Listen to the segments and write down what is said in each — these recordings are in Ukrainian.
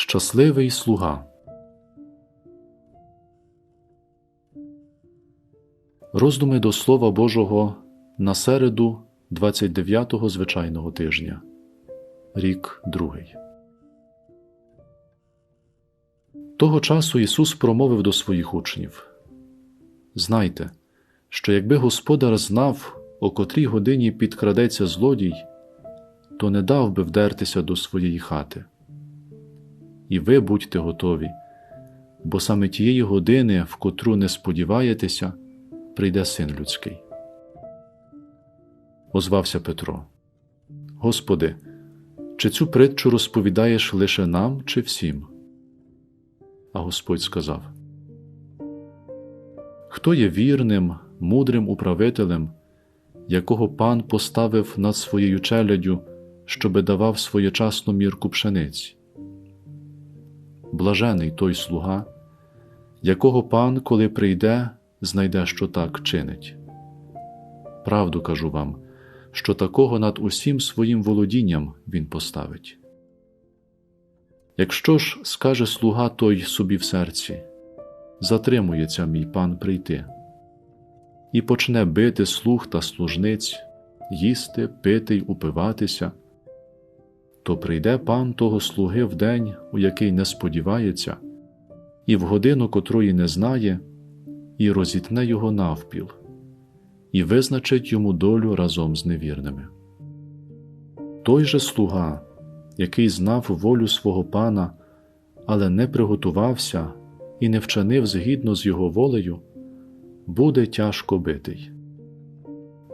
Щасливий слуга. Роздуми до Слова Божого на середу 29-го звичайного тижня. Рік другий. Того часу Ісус промовив до своїх учнів Знайте, що якби господар знав, о котрій годині підкрадеться злодій, то не дав би вдертися до своєї хати. І ви будьте готові, бо саме тієї години, в котру не сподіваєтеся, прийде син людський. Озвався Петро. Господи, чи цю притчу розповідаєш лише нам чи всім? А Господь сказав: Хто є вірним, мудрим управителем, якого пан поставив над своєю челядю, щоби давав своєчасну мірку пшениці? Блажений той слуга, якого пан, коли прийде, знайде, що так чинить. Правду кажу вам, що такого над усім своїм володінням він поставить. Якщо ж скаже слуга той собі в серці, затримується мій пан прийти, і почне бити слуг та служниць, їсти, пити й упиватися, то прийде пан того слуги в день, у який не сподівається, і в годину котрої не знає, і розітне його навпіл, і визначить йому долю разом з невірними. Той же слуга, який знав волю свого пана, але не приготувався і не вчинив згідно з його волею, буде тяжко битий.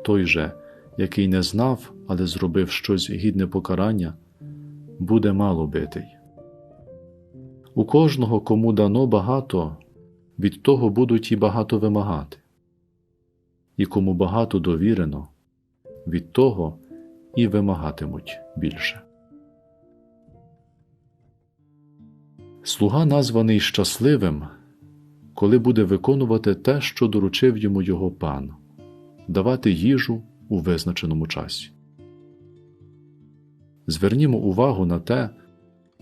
Той же, який не знав, але зробив щось гідне покарання, буде мало битий. У кожного, кому дано багато, від того будуть і багато вимагати, і кому багато довірено, від того і вимагатимуть більше. Слуга названий щасливим, коли буде виконувати те, що доручив йому його пан, давати їжу у визначеному часі. Звернімо увагу на те,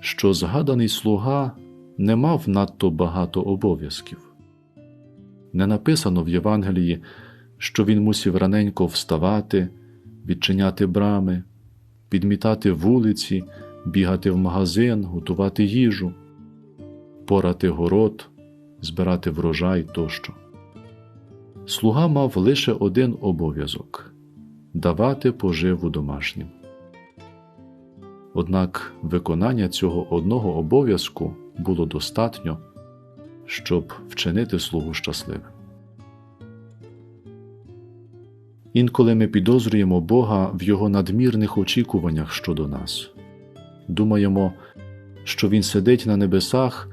що згаданий слуга не мав надто багато обов'язків. Не написано в Євангелії, що він мусів раненько вставати, відчиняти брами, підмітати вулиці, бігати в магазин, готувати їжу, порати город, збирати врожай тощо. Слуга мав лише один обов'язок давати поживу домашнім. Однак виконання цього одного обов'язку було достатньо, щоб вчинити слугу щасливим. Інколи ми підозрюємо Бога в Його надмірних очікуваннях щодо нас, думаємо, що Він сидить на небесах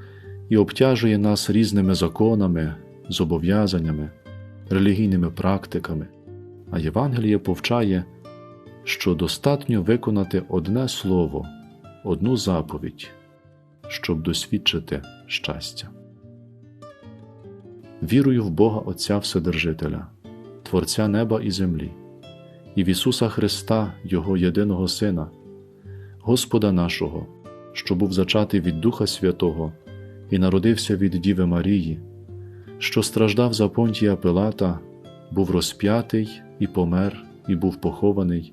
і обтяжує нас різними законами, зобов'язаннями, релігійними практиками, а Євангеліє повчає, що достатньо виконати одне слово, одну заповідь, щоб досвідчити щастя. Вірую в Бога Отця Вседержителя, Творця неба і землі, і в Ісуса Христа, Його єдиного Сина, Господа нашого, що був зачатий від Духа Святого і народився від Діви Марії, що страждав за понтія Пилата, був розп'ятий і помер, і був похований,